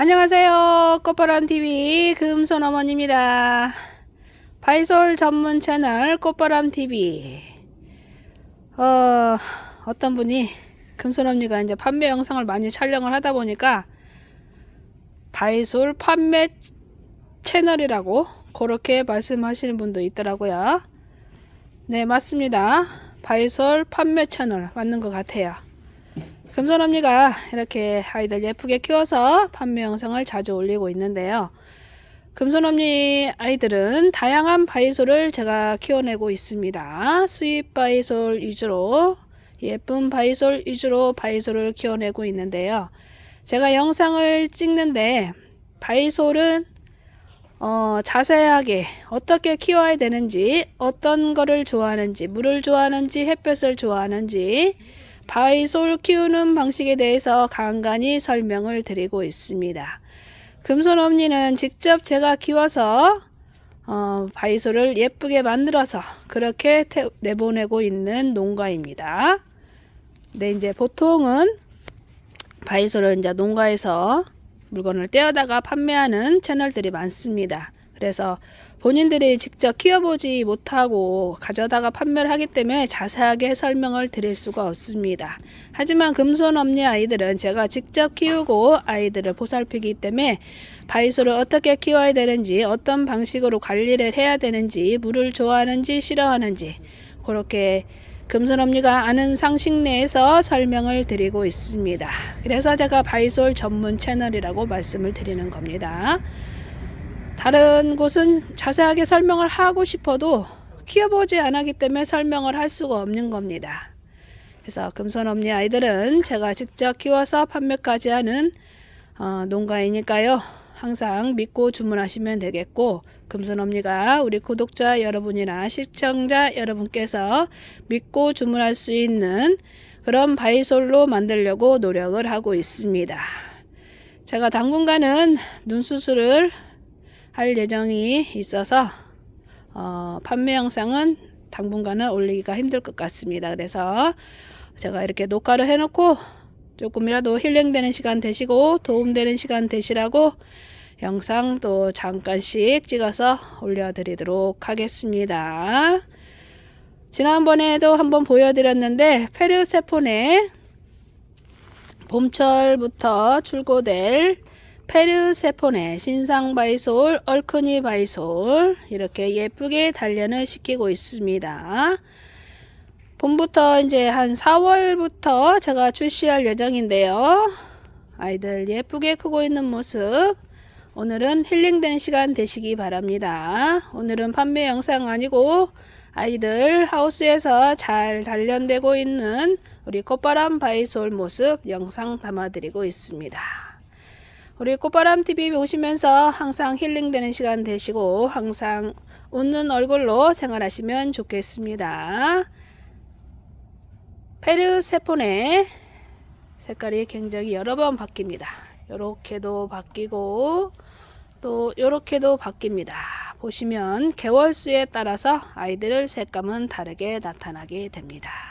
안녕하세요. 꽃바람TV 금손어머니입니다. 바이솔 전문 채널 꽃바람TV. 어, 어떤 분이 금손언니가 이제 판매 영상을 많이 촬영을 하다 보니까 바이솔 판매 채널이라고 그렇게 말씀하시는 분도 있더라고요. 네, 맞습니다. 바이솔 판매 채널 맞는 것 같아요. 금손 언니가 이렇게 아이들 예쁘게 키워서 판매 영상을 자주 올리고 있는데요. 금손 언니 아이들은 다양한 바이솔을 제가 키워내고 있습니다. 수입 바이솔 위주로 예쁜 바이솔 위주로 바이솔을 키워내고 있는데요. 제가 영상을 찍는데 바이솔은 어, 자세하게 어떻게 키워야 되는지, 어떤 거를 좋아하는지, 물을 좋아하는지, 햇볕을 좋아하는지, 바이솔 키우는 방식에 대해서 간간히 설명을 드리고 있습니다. 금손 엄니는 직접 제가 키워서 어, 바이솔을 예쁘게 만들어서 그렇게 태- 내보내고 있는 농가입니다. 네, 이제 보통은 바이솔을 이제 농가에서 물건을 떼어다가 판매하는 채널들이 많습니다. 그래서 본인들이 직접 키워보지 못하고 가져다가 판매를 하기 때문에 자세하게 설명을 드릴 수가 없습니다. 하지만 금손 엄니 아이들은 제가 직접 키우고 아이들을 보살피기 때문에 바이솔을 어떻게 키워야 되는지 어떤 방식으로 관리를 해야 되는지 물을 좋아하는지 싫어하는지 그렇게 금손 엄니가 아는 상식 내에서 설명을 드리고 있습니다. 그래서 제가 바이솔 전문 채널이라고 말씀을 드리는 겁니다. 다른 곳은 자세하게 설명을 하고 싶어도 키워보지 않았기 때문에 설명을 할 수가 없는 겁니다. 그래서 금손 엄니 아이들은 제가 직접 키워서 판매까지 하는 어, 농가이니까요. 항상 믿고 주문하시면 되겠고 금손 엄니가 우리 구독자 여러분이나 시청자 여러분께서 믿고 주문할 수 있는 그런 바이솔로 만들려고 노력을 하고 있습니다. 제가 당분간은 눈 수술을 할 예정이 있어서 어, 판매 영상은 당분간은 올리기가 힘들 것 같습니다. 그래서 제가 이렇게 녹화를 해놓고 조금이라도 힐링되는 시간 되시고 도움되는 시간 되시라고 영상 또 잠깐씩 찍어서 올려드리도록 하겠습니다. 지난번에도 한번 보여드렸는데 페르세폰의 봄철부터 출고될 페르세폰의 신상 바이솔, 얼크니 바이솔 이렇게 예쁘게 단련을 시키고 있습니다. 봄부터 이제 한 4월부터 제가 출시할 예정인데요. 아이들 예쁘게 크고 있는 모습 오늘은 힐링되는 시간 되시기 바랍니다. 오늘은 판매 영상 아니고 아이들 하우스에서 잘 단련되고 있는 우리 꽃바람 바이솔 모습 영상 담아드리고 있습니다. 우리 꽃바람 TV 보시면서 항상 힐링되는 시간 되시고 항상 웃는 얼굴로 생활하시면 좋겠습니다. 페르세폰의 색깔이 굉장히 여러 번 바뀝니다. 요렇게도 바뀌고 또 요렇게도 바뀝니다. 보시면 개월수에 따라서 아이들 색감은 다르게 나타나게 됩니다.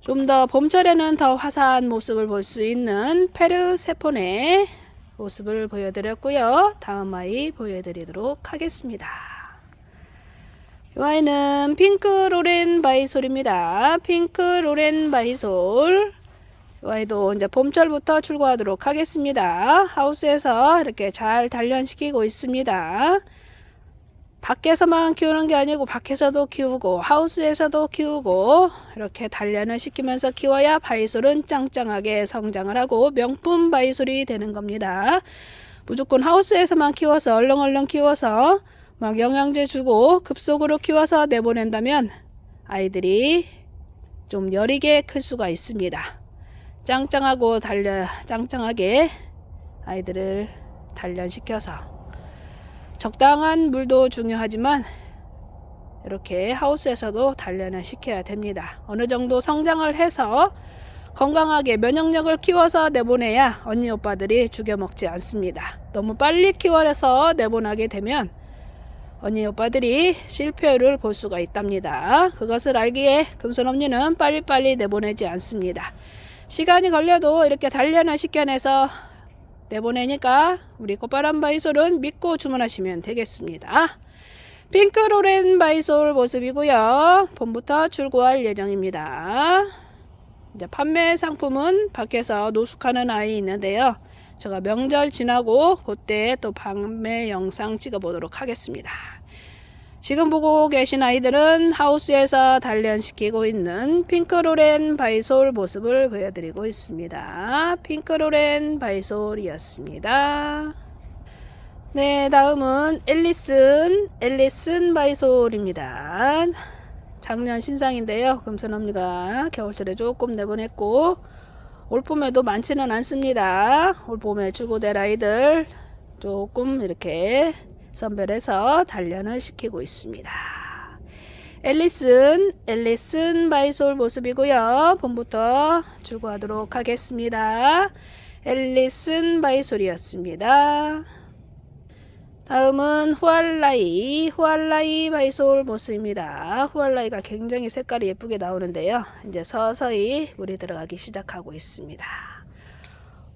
좀 더 봄철에는 더 화사한 모습을 볼 수 있는 페르세폰의 모습을 보여드렸고요. 다음 아이 보여드리도록 하겠습니다. 이 아이는 핑크 로렌 바이솔입니다. 핑크 로렌 바이솔. 이 아이도 이제 봄철부터 출고하도록 하겠습니다. 하우스에서 이렇게 잘 단련시키고 있습니다. 밖에서만 키우는 게 아니고 밖에서도 키우고 하우스에서도 키우고 이렇게 단련을 시키면서 키워야 바이솔은 짱짱하게 성장을 하고 명품 바이솔이 되는 겁니다. 무조건 하우스에서만 키워서 얼렁얼렁 키워서 막 영양제 주고 급속으로 키워서 내보낸다면 아이들이 좀 여리게 클 수가 있습니다. 짱짱하고 단련 짱짱하게 아이들을 단련시켜서 적당한 물도 중요하지만 이렇게 하우스에서도 단련을 시켜야 됩니다. 어느 정도 성장을 해서 건강하게 면역력을 키워서 내보내야 언니 오빠들이 죽여먹지 않습니다. 너무 빨리 키워서 내보내게 되면 언니 오빠들이 실패율을 볼 수가 있답니다. 그것을 알기에 금손 언니는 빨리빨리 내보내지 않습니다. 시간이 걸려도 이렇게 단련을 시켜내서 내보내니까 우리 꽃바람 바이솔은 믿고 주문하시면 되겠습니다. 핑크 로렌 바이솔 모습이고요. 봄부터 출고할 예정입니다. 이제 판매 상품은 밖에서 노숙하는 아이 있는데요. 제가 명절 지나고 그때 또 판매 영상 찍어 보도록 하겠습니다. 지금 보고 계신 아이들은 하우스에서 단련시키고 있는 핑크로렌 바이솔 모습을 보여드리고 있습니다. 핑크로렌 바이솔이었습니다. 네, 다음은 앨리슨, 앨리슨 바이솔입니다. 작년 신상인데요. 금손언니가 겨울철에 조금 내보냈고 올 봄에도 많지는 않습니다. 올 봄에 출고될 아이들 조금 이렇게 선별해서 단련을 시키고 있습니다. 앨리슨, 앨리슨 바이솔 모습이고요. 봄부터 출고하도록 하겠습니다. 앨리슨 바이솔이었습니다. 다음은 후알라이, 후알라이 바이솔 모습입니다. 후알라이가 굉장히 색깔이 예쁘게 나오는데요. 이제 서서히 물이 들어가기 시작하고 있습니다.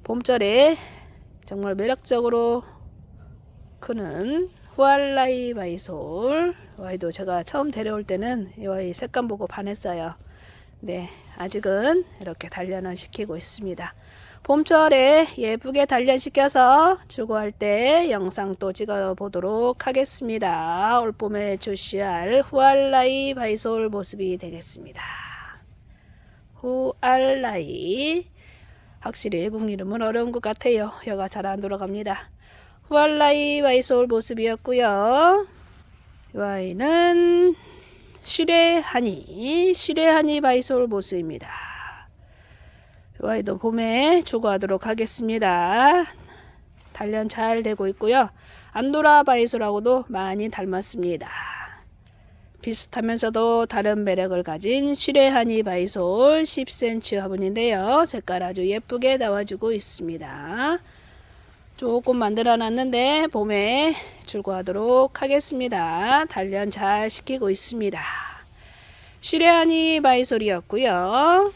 봄철에 정말 매력적으로 크는 후알라이 바이솔 와이도 제가 처음 데려올 때는 이 와이 색감 보고 반했어요. 네, 아직은 이렇게 단련을 시키고 있습니다. 봄철에 예쁘게 단련시켜서 출고할 때 영상 또 찍어 보도록 하겠습니다. 올 봄에 출시할 후알라이 바이솔 모습이 되겠습니다. 후알라이 확실히 외국 이름은 어려운 것 같아요. 혀가 잘 안 돌아갑니다. 후알라이 바이솔 모습이었고요. 이 아이는 시레하니 시레하니 바이솔 모습입니다. 이 아이도 봄에 주고하도록 하겠습니다. 단련 잘 되고 있고요. 안도라 바이솔하고도 많이 닮았습니다. 비슷하면서도 다른 매력을 가진 시레하니 바이솔 10cm 화분인데요. 색깔 아주 예쁘게 나와주고 있습니다. 조금 만들어 놨는데 봄에 출고하도록 하겠습니다. 단련 잘 시키고 있습니다. 시레아니 바이솔이었고요.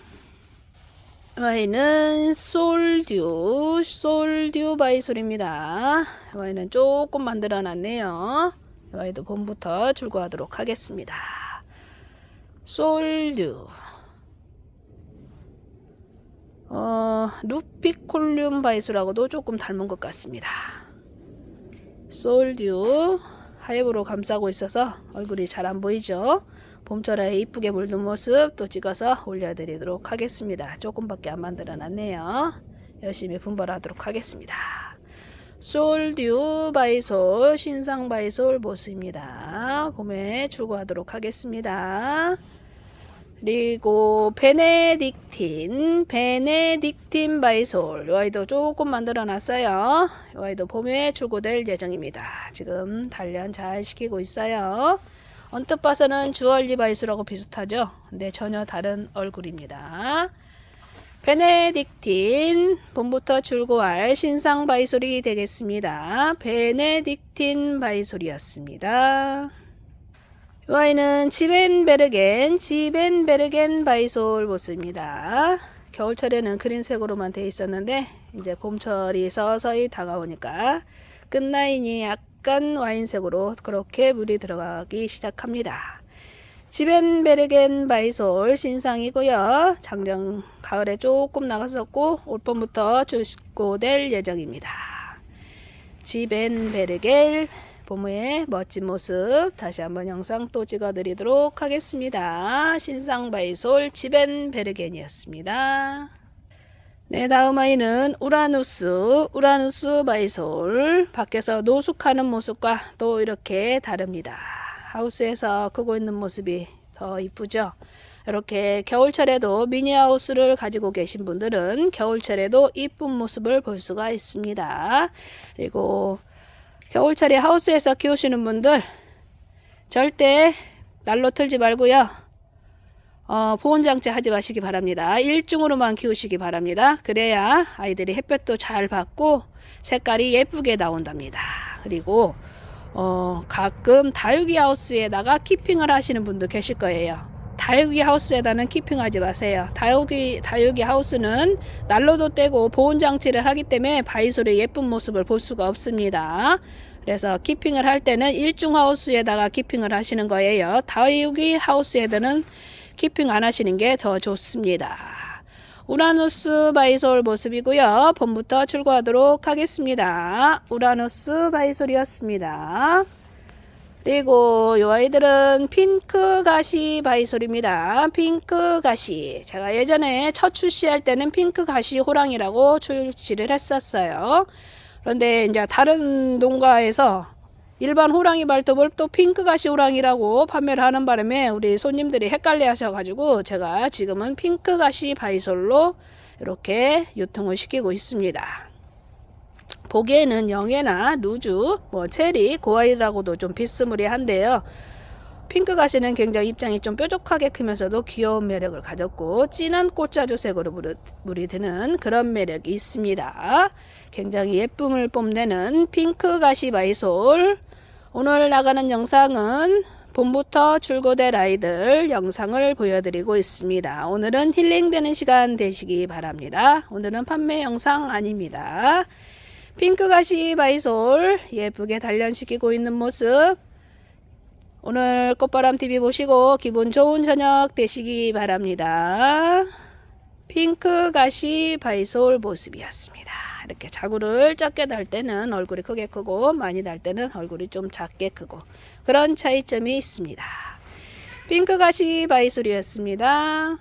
와이는 솔듀, 솔듀 바이솔입니다. 와이는 조금 만들어 놨네요. 와이도 봄부터 출고하도록 하겠습니다. 솔듀. 어, 루피콜륨 바이수라고도 조금 닮은 것 같습니다. 솔듀 하이브로 감싸고 있어서 얼굴이 잘 안 보이죠? 봄철에 이쁘게 물든 모습 또 찍어서 올려드리도록 하겠습니다. 조금밖에 안 만들어 놨네요. 열심히 분발하도록 하겠습니다. 솔듀 바이솔 신상 바이솔 모습입니다. 봄에 출고하도록 하겠습니다. 그리고 베네딕틴, 베네딕틴 바이솔. 이 아이도 조금 만들어 놨어요. 이 아이도 봄에 출고될 예정입니다. 지금 단련 잘 시키고 있어요. 언뜻 봐서는 주얼리 바이솔하고 비슷하죠? 근데 전혀 다른 얼굴입니다. 베네딕틴, 봄부터 출고할 신상 바이솔이 되겠습니다. 베네딕틴 바이솔이었습니다. 이 아이는 지벤베르겐, 지벤베르겐 바이솔 모습입니다. 겨울철에는 그린색으로만 돼 있었는데 이제 봄철이 서서히 다가오니까 끝라인이 약간 와인색으로 그렇게 물이 들어가기 시작합니다. 지벤베르겐 바이솔 신상이고요. 작년 가을에 조금 나갔었고 올 봄부터 출고될 예정입니다. 지벤베르 겔 봄의 멋진 모습 다시 한번 영상 또 찍어 드리도록 하겠습니다. 신상 바이솔 지벤 베르겐이었습니다. 네, 다음 아이는 우라누스, 우라누스 바이솔. 밖에서 노숙하는 모습과 또 이렇게 다릅니다. 하우스에서 크고 있는 모습이 더 이쁘죠? 이렇게 겨울철에도 미니하우스를 가지고 계신 분들은 겨울철에도 이쁜 모습을 볼 수가 있습니다. 그리고 겨울철에 하우스에서 키우시는 분들 절대 난로 틀지 말고요. 어, 보온장치 하지 마시기 바랍니다. 일중으로만 키우시기 바랍니다. 그래야 아이들이 햇볕도 잘 받고 색깔이 예쁘게 나온답니다. 그리고 어, 가끔 다육이 하우스에다가 키핑을 하시는 분도 계실 거예요. 다육이 하우스에다는 키핑하지 마세요. 다육이 다육이 하우스는 난로도 떼고 보온 장치를 하기 때문에 바이솔의 예쁜 모습을 볼 수가 없습니다. 그래서 키핑을 할 때는 일중 하우스에다가 키핑을 하시는 거예요. 다육이 하우스에다는 키핑 안 하시는 게 더 좋습니다. 우라노스 바이솔 모습이고요. 봄부터 출고하도록 하겠습니다. 우라노스 바이솔이었습니다. 그리고 이 아이들은 핑크 가시 바이솔입니다. 핑크 가시. 제가 예전에 첫 출시할 때는 핑크 가시 호랑이라고 출시를 했었어요. 그런데 이제 다른 농가에서 일반 호랑이 발톱을 또 핑크 가시 호랑이라고 판매를 하는 바람에 우리 손님들이 헷갈려 하셔가지고 제가 지금은 핑크 가시 바이솔로 이렇게 유통을 시키고 있습니다. 보기에는 영예나 누주, 뭐 체리, 고아이라고도 좀 비스무리한데요. 핑크 가시는 굉장히 입장이 좀 뾰족하게 크면서도 귀여운 매력을 가졌고 진한 꽃자주색으로 물이- 드는 그런 매력이 있습니다. 굉장히 예쁨을 뽐내는 핑크 가시 바이솔. 오늘 나가는 영상은 봄부터 출고될 아이들 영상을 보여드리고 있습니다. 오늘은 힐링되는 시간 되시기 바랍니다. 오늘은 판매 영상 아닙니다. 핑크 가시 바이솔 예쁘게 단련시키고 있는 모습 오늘 꽃바람 TV 보시고 기분 좋은 저녁 되시기 바랍니다. 핑크 가시 바이솔 모습이었습니다. 이렇게 자구를 작게 달 때는 얼굴이 크게 크고 많이 달 때는 얼굴이 좀 작게 크고 그런 차이점이 있습니다. 핑크 가시 바이솔이었습니다.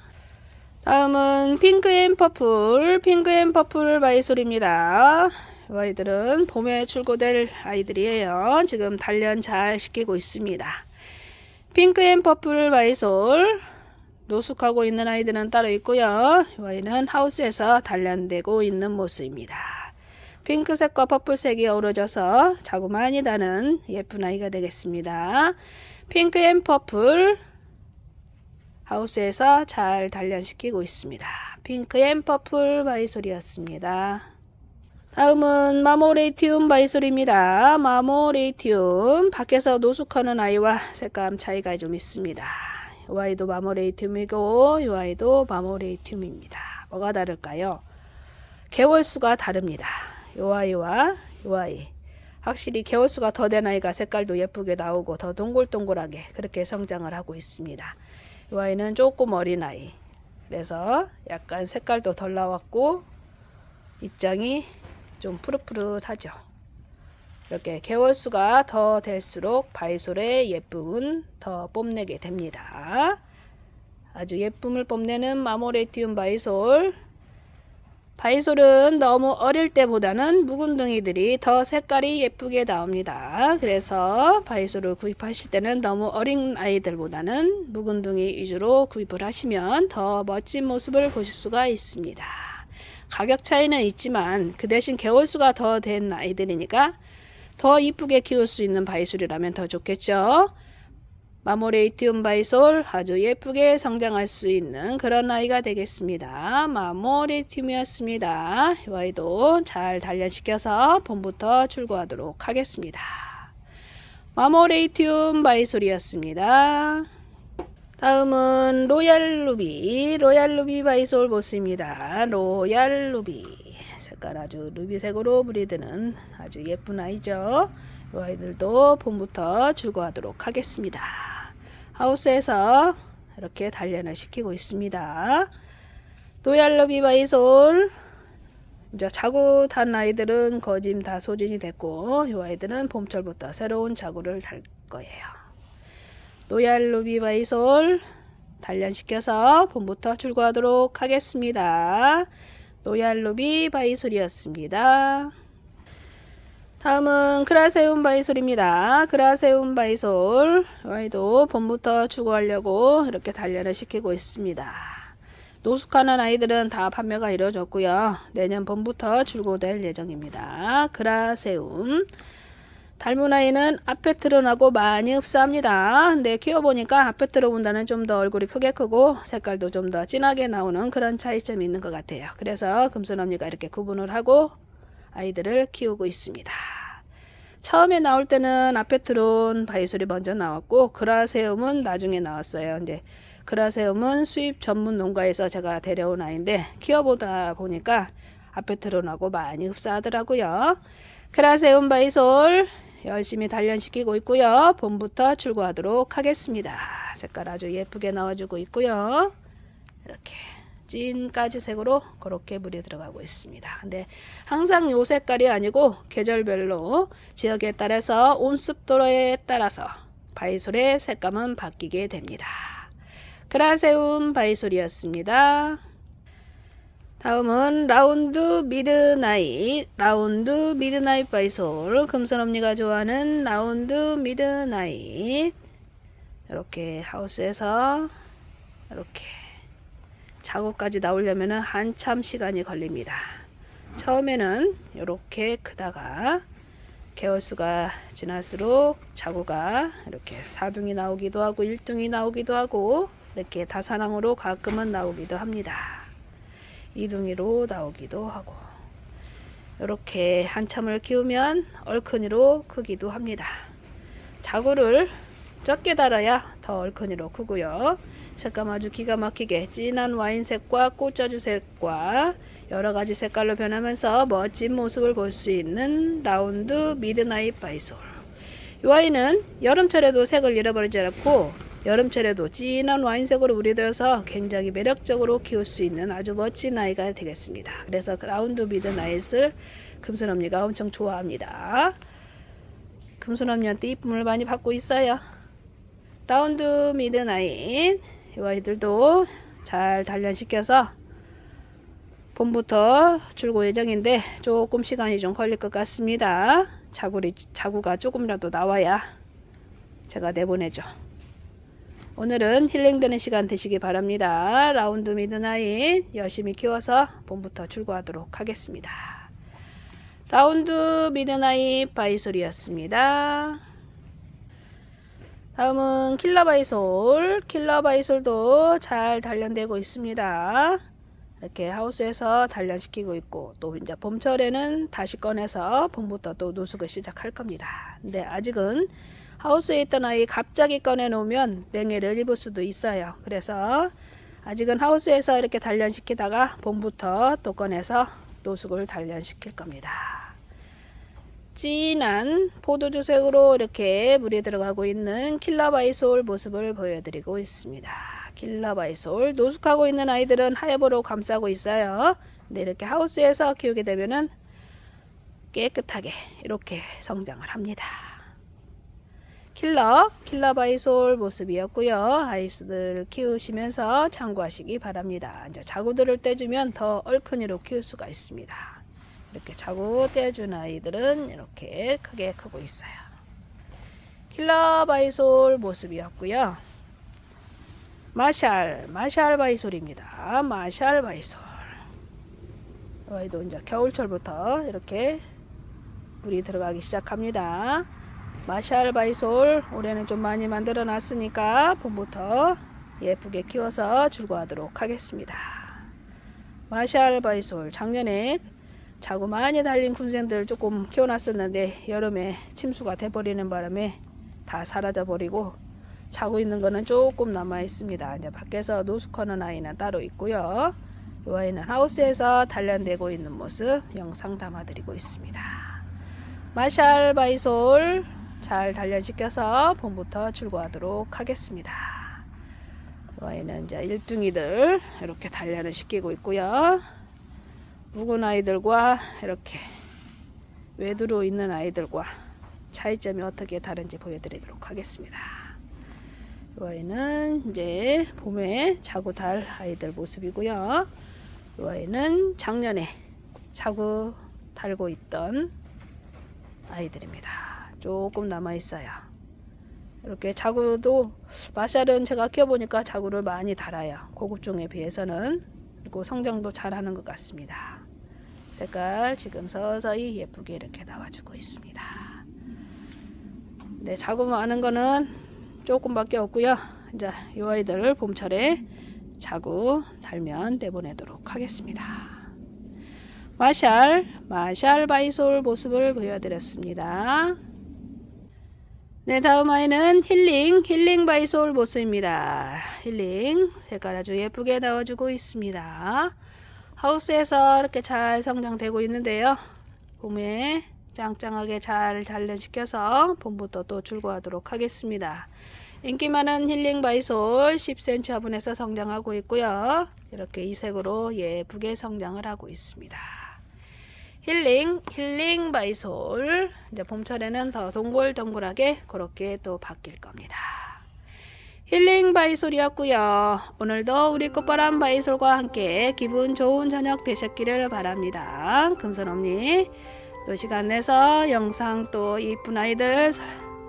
다음은 핑크 앤 퍼플, 핑크 앤 퍼플 바이솔입니다. 이 아이들은 봄에 출고될 아이들이에요. 지금 단련 잘 시키고 있습니다. 핑크 앤 퍼플 바이솔 노숙하고 있는 아이들은 따로 있고요. 이 아이는 하우스에서 단련되고 있는 모습입니다. 핑크색과 퍼플색이 어우러져서 자구 많이 다는 예쁜 아이가 되겠습니다. 핑크 앤 퍼플 하우스에서 잘 단련시키고 있습니다. 핑크 앤 퍼플 바이솔이었습니다. 다음은 마모레이티움 바이솔입니다. 마모레이티움 밖에서 노숙하는 아이와 색감 차이가 좀 있습니다. 이 아이도 마모레이티움이고 이 아이도 마모레이티움입니다. 뭐가 다를까요? 개월수가 다릅니다. 이 아이와 이 아이 확실히 개월수가 더 된 아이가 색깔도 예쁘게 나오고 더 동글동글하게 그렇게 성장을 하고 있습니다. 이 아이는 조금 어린 아이 그래서 약간 색깔도 덜 나왔고 입장이 좀 푸릇푸릇하죠. 이렇게 개월수가 더 될수록 바이솔의 예쁨은 더 뽐내게 됩니다. 아주 예쁨을 뽐내는 마모레티움 바이솔. 바이솔은 너무 어릴 때보다는 묵은둥이들이 더 색깔이 예쁘게 나옵니다. 그래서 바이솔을 구입하실 때는 너무 어린 아이들보다는 묵은둥이 위주로 구입을 하시면 더 멋진 모습을 보실 수가 있습니다. 가격 차이는 있지만 그 대신 개월수가 더 된 아이들이니까 더 이쁘게 키울 수 있는 바이솔이라면 더 좋겠죠. 마모레이티움 바이솔 아주 예쁘게 성장할 수 있는 그런 아이가 되겠습니다. 마모레이티움이었습니다. 이 아이도 잘 단련시켜서 봄부터 출고하도록 하겠습니다. 마모레이티움 바이솔이었습니다. 다음은 로얄 루비, 로얄 루비 바이솔 보스입니다. 로얄 루비. 색깔 아주 루비색으로 무리드는 아주 예쁜 아이죠. 이 아이들도 봄부터 출고하도록 하겠습니다. 하우스에서 이렇게 단련을 시키고 있습니다. 로얄 루비 바이솔. 이제 자구 단 아이들은 거짐 다 소진이 됐고, 이 아이들은 봄철부터 새로운 자구를 달 거예요. 로얄 루비 바이솔 단련시켜서 봄부터 출고하도록 하겠습니다. 로얄 루비 바이솔이었습니다. 다음은 크라세움 바이솔입니다. 크라세움 바이솔 아이도 봄부터 출고하려고 이렇게 단련을 시키고 있습니다. 노숙하는 아이들은 다 판매가 이루어졌고요. 내년 봄부터 출고될 예정입니다. 그라세움 닮은 아이는 앞에 트론하고 많이 흡사합니다. 근데 키워보니까 앞에 트론보다는 좀 더 얼굴이 크게 크고 색깔도 좀 더 진하게 나오는 그런 차이점이 있는 것 같아요. 그래서 금손언니가 이렇게 구분을 하고 아이들을 키우고 있습니다. 처음에 나올 때는 아페트론 바이솔이 먼저 나왔고 그라세움은 나중에 나왔어요. 이제 그라세움은 수입 전문 농가에서 제가 데려온 아이인데 키워보다 보니까 아페트론하고 많이 흡사하더라고요. 크라세움 바이솔 열심히 단련시키고 있고요. 봄부터 출고하도록 하겠습니다. 색깔 아주 예쁘게 나와주고 있고요. 이렇게 찐까지 색으로 그렇게 물이 들어가고 있습니다. 근데 항상 요 색깔이 아니고 계절별로 지역에 따라서 온습도에 따라서 바이솔의 색감은 바뀌게 됩니다. 그라세움 바이솔이었습니다. 다음은 라운드 미드나잇 라운드 미드나잇 바이솔 금손 언니가 좋아하는 라운드 미드나잇 이렇게 하우스에서 이렇게 작업까지 나오려면 한참 시간이 걸립니다. 처음에는 이렇게 크다가 개월수가 지날수록 자구가 이렇게 4둥이 나오기도 하고 1둥이 나오기도 하고 이렇게 다사랑으로 가끔은 나오기도 합니다. 2둥이로 나오기도 하고 이렇게 한참을 키우면 얼큰이로 크기도 합니다. 자구를 적게 달아야 더 얼큰이로 크고요. 색감 아주 기가 막히게 진한 와인색과 꽃자주색과 여러 가지 색깔로 변하면서 멋진 모습을 볼 수 있는 라운드 미드나잇 바이솔. 이 와인은 여름철에도 색을 잃어버리지 않고 여름철에도 진한 와인색으로 우려들어서 굉장히 매력적으로 키울 수 있는 아주 멋진 아이가 되겠습니다. 그래서 라운드 미드 나잇을 금손언니가 엄청 좋아합니다. 금손언니한테 이쁨을 많이 받고 있어요. 라운드 미드나잇 이 아이들도 잘 단련시켜서 봄부터 출고 예정인데 조금 시간이 좀 걸릴 것 같습니다. 자구리, 자구가 조금이라도 나와야 제가 내보내죠. 오늘은 힐링되는 시간 되시기 바랍니다. 라운드 미드나잇 열심히 키워서 봄부터 출고하도록 하겠습니다. 라운드 미드나잇 바이솔이었습니다. 다음은 킬러바이솔. 킬러바이솔도 잘 단련되고 있습니다. 이렇게 하우스에서 단련시키고 있고 또 이제 봄철에는 다시 꺼내서 봄부터 또 노숙을 시작할 겁니다. 근데 아직은 하우스에 있던 아이 갑자기 꺼내 놓으면 냉해를 입을 수도 있어요. 그래서 아직은 하우스에서 이렇게 단련시키다가 봄부터 또 꺼내서 노숙을 단련시킬 겁니다. 진한 포도주색으로 이렇게 물이 들어가고 있는 킬라바이솔 모습을 보여드리고 있습니다. 킬라바이솔 노숙하고 있는 아이들은 하엽으로 감싸고 있어요. 근데 이렇게 하우스에서 키우게 되면은 깨끗하게 이렇게 성장을 합니다. 킬러, 킬러바이솔 모습이었고요. 아이스들 키우시면서 참고하시기 바랍니다. 이제 자구들을 떼주면 더 얼큰이로 키울 수가 있습니다. 이렇게 자구 떼준 아이들은 이렇게 크게 크고 있어요. 킬러 바이솔 모습이었고요. 마샬, 마샬 바이솔입니다. 마샬 바이솔. 아이도 이제 겨울철부터 이렇게 물이 들어가기 시작합니다. 마샬 바이솔 올해는 좀 많이 만들어 놨으니까 봄부터 예쁘게 키워서 출고하도록 하겠습니다. 마샬 바이솔 작년에 자고 많이 달린 군생들 조금 키워놨었는데 여름에 침수가 돼버리는 바람에 다 사라져 버리고 자고 있는 거는 조금 남아 있습니다. 이제 밖에서 노숙하는 아이는 따로 있고요. 이 아이는 하우스에서 단련되고 있는 모습 영상 담아드리고 있습니다. 마샬 바이솔 잘 단련시켜서 봄부터 출고하도록 하겠습니다. 이 아이는 이제 일둥이들 이렇게 단련을 시키고 있고요. 묵은 아이들과 이렇게 외두로 있는 아이들과 차이점이 어떻게 다른지 보여드리도록 하겠습니다. 이 아이는 이제 봄에 자고 달 아이들 모습이고요. 이 아이는 작년에 자고 달고 있던 아이들입니다. 조금 남아 있어요. 이렇게 자구도 마샬은 제가 키워보니까 자구를 많이 달아요. 고급종에 비해서는 그리고 성장도 잘하는 것 같습니다. 색깔 지금 서서히 예쁘게 이렇게 나와주고 있습니다. 네, 자구 많은 거는 조금밖에 없고요. 이제 이 아이들 봄철에 자구 달면 내보내도록 하겠습니다. 마샬, 마샬 바이솔 모습을 보여드렸습니다. 네, 다음 아이는 힐링, 힐링 바이솔 보스입니다. 힐링, 색깔 아주 예쁘게 나와주고 있습니다. 하우스에서 이렇게 잘 성장되고 있는데요. 봄에 짱짱하게 잘 단련시켜서 봄부터 또 출고하도록 하겠습니다. 인기 많은 힐링 바이솔 10cm 화분에서 성장하고 있고요. 이렇게 이 색으로 예쁘게 성장을 하고 있습니다. 힐링, 힐링 바이 솔. 이제 봄철에는 더 동글동글하게 그렇게 또 바뀔 겁니다. 힐링 바이솔이었고요. 오늘도 우리 꽃바람 바이솔과 함께 기분 좋은 저녁 되셨기를 바랍니다. 금손언니 또 시간 내서 영상 또 이쁜 아이들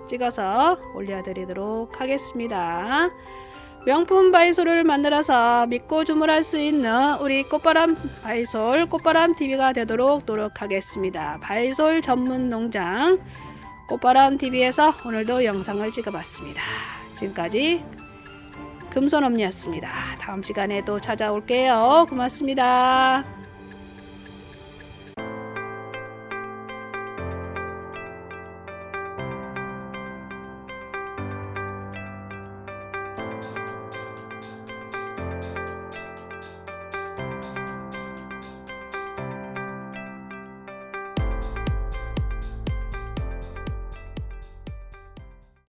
찍어서 올려드리도록 하겠습니다. 명품 바이솔을 만들어서 믿고 주문할 수 있는 우리 꽃바람 바이솔 꽃바람 TV가 되도록 노력하겠습니다. 바이솔 전문 농장 꽃바람 TV에서 오늘도 영상을 찍어봤습니다. 지금까지 금손엄니였습니다. 다음 시간에 또 찾아올게요. 고맙습니다.